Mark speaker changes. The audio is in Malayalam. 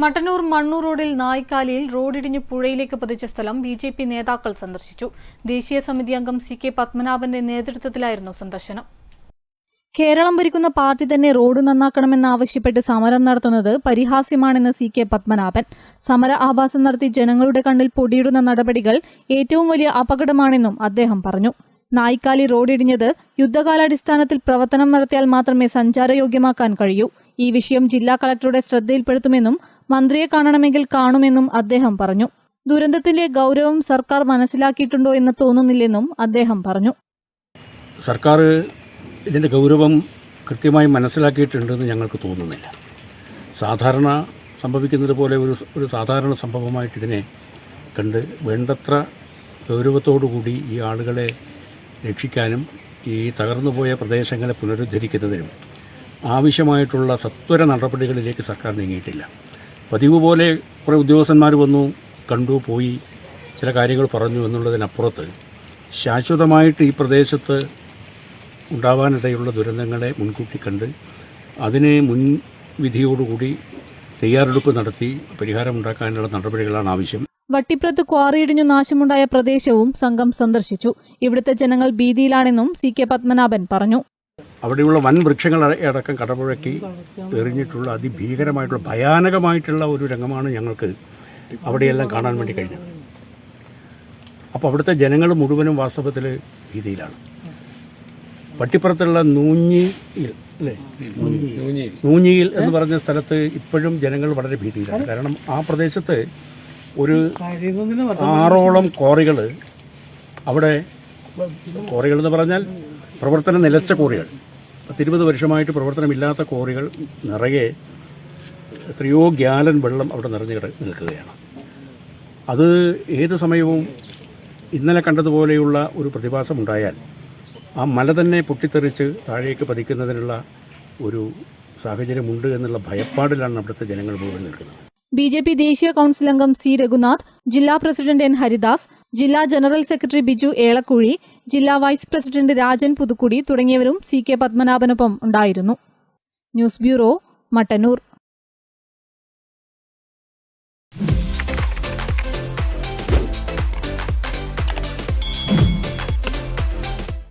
Speaker 1: മട്ടന്നൂർ മണ്ണൂർ റോഡിൽ നായ്ക്കാലിയിൽ റോഡിടിഞ്ഞ് പുഴയിലേക്ക് പതിച്ച സ്ഥലം ബി ജെ പി നേതാക്കൾ സന്ദർശിച്ചു. ദേശീയ സമിതി അംഗം സി കെ പത്മനാഭന്റെ നേതൃത്വത്തിലായിരുന്നു സന്ദർശനം. കേരളം ഭരിക്കുന്ന പാർട്ടി തന്നെ റോഡ് നന്നാക്കണമെന്നാവശ്യപ്പെട്ട് സമരം നടത്തുന്നത് പരിഹാസ്യമാണെന്ന് സി കെ പത്മനാഭൻ. സമര ആഭാസം നടത്തി ജനങ്ങളുടെ കണ്ണിൽ പൊടിയിടുന്ന നടപടികൾ ഏറ്റവും വലിയ അപകടമാണെന്നും അദ്ദേഹം പറഞ്ഞു. നായിക്കാലി റോഡിടിഞ്ഞത് യുദ്ധകാലാടിസ്ഥാനത്തിൽ പ്രവർത്തനം നടത്തിയാൽ മാത്രമേ സഞ്ചാരയോഗ്യമാക്കാൻ കഴിയൂ. ഈ വിഷയം ജില്ലാ കളക്ടറുടെ ശ്രദ്ധയിൽപ്പെടുത്തുമെന്നും മന്ത്രിയെ കാണണമെങ്കിൽ കാണുമെന്നും അദ്ദേഹം പറഞ്ഞു. ദുരന്തത്തിന്റെ ഗൗരവം സർക്കാർ മനസ്സിലാക്കിയിട്ടുണ്ടോ എന്ന് തോന്നുന്നില്ലെന്നും അദ്ദേഹം പറഞ്ഞു.
Speaker 2: സർക്കാർ ഇതിന്റെ ഗൗരവം കൃത്യമായി മനസ്സിലാക്കിയിട്ടുണ്ടെന്ന് ഞങ്ങൾക്ക് തോന്നുന്നില്ല. സാധാരണ സംഭവിക്കുന്നത് പോലെ ഒരു ഒരു സാധാരണ സംഭവമായിട്ട് ഇതിനെ കണ്ട് വേണ്ടത്ര ഗൗരവത്തോടുകൂടി ഈ ആളുകളെ രക്ഷിക്കാനും ഈ തകർന്നുപോയ പ്രദേശങ്ങളെ പുനരുദ്ധരിക്കുന്നതിനും ആവശ്യമായിട്ടുള്ള സത്വര നടപടികളിലേക്ക് സർക്കാർ നീങ്ങിയിട്ടില്ല. പതിവ് പോലെ കുറേ ഉദ്യോഗസ്ഥന്മാർ വന്നു കണ്ടു പോയി ചില കാര്യങ്ങൾ പറഞ്ഞു എന്നുള്ളതിനപ്പുറത്ത് ശാശ്വതമായിട്ട് ഈ പ്രദേശത്ത് ഉണ്ടാവാനിടയുള്ള ദുരന്തങ്ങളെ മുൻകൂട്ടി കണ്ട് അതിനെ മുൻവിധിയോടുകൂടി തയ്യാറെടുപ്പ് നടത്തി പരിഹാരമുണ്ടാക്കാനുള്ള നടപടികളാണ് ആവശ്യം.
Speaker 1: വട്ടിപ്രത്ത് ക്വാറിയിടിഞ്ഞു നാശമുണ്ടായ പ്രദേശവും സംഘം സന്ദർശിച്ചു. ഇവിടുത്തെ ജനങ്ങൾ ഭീതിയിലാണെന്നും സി കെ പത്മനാഭൻ പറഞ്ഞു.
Speaker 2: അവിടെയുള്ള വൻ വൃക്ഷങ്ങൾ അട- അടക്കം കടപുഴക്കി എറിഞ്ഞിട്ടുള്ള അതിഭീകരമായിട്ടുള്ള ഭയാനകമായിട്ടുള്ള ഒരു രംഗമാണ് ഞങ്ങൾക്ക് അവിടെയെല്ലാം കാണാൻ വേണ്ടി കഴിഞ്ഞത്. അപ്പോൾ അവിടുത്തെ ജനങ്ങൾ മുഴുവനും വാസ്തവത്തിൽ ഭീതിയിലാണ്. വട്ടിപ്പുറത്തുള്ള നൂഞ്ഞിയിൽ അല്ലേ? നൂഞ്ഞിയിൽ എന്ന് പറഞ്ഞ സ്ഥലത്ത് ഇപ്പോഴും ജനങ്ങൾ വളരെ ഭീതിയിലാണ്. കാരണം ആ പ്രദേശത്ത് ഒരു ആറോളം കോറികൾ അവിടെ കോറികൾ എന്ന് പറഞ്ഞാൽ പ്രവർത്തനം നിലച്ച കോറികൾ പത്തിരുപത് വർഷമായിട്ട് പ്രവർത്തനമില്ലാത്ത കോറികൾ നിറയെ എത്രയോ ഗ്യാലൻ വെള്ളം അവിടെ നിറഞ്ഞു കിട നിൽക്കുകയാണ്. അത് ഏത് സമയവും ഇന്നലെ കണ്ടതുപോലെയുള്ള ഒരു പ്രതിഭാസം ഉണ്ടായാൽ ആ മല തന്നെ പൊട്ടിത്തെറിച്ച് താഴേക്ക് പതിക്കുന്നതിനുള്ള ഒരു സാഹചര്യമുണ്ട് എന്നുള്ള ഭയപ്പാടിലാണ് അവിടുത്തെ ജനങ്ങൾ മുഴുവൻ നിൽക്കുന്നത്.
Speaker 1: ബി ജെ പി ദേശീയ കൌൺസിൽ അംഗം സി രഘുനാഥ് ജില്ലാ പ്രസിഡന്റ് എൻ ഹരിദാസ് ജില്ലാ ജനറൽ സെക്രട്ടറി ബിജു ഏളക്കുഴി ജില്ലാ വൈസ് പ്രസിഡന്റ് രാജൻ പുതുക്കുടി തുടങ്ങിയവരും സി കെ പത്മനാഭനൊപ്പം ഉണ്ടായിരുന്നു. News bureau Mattannur.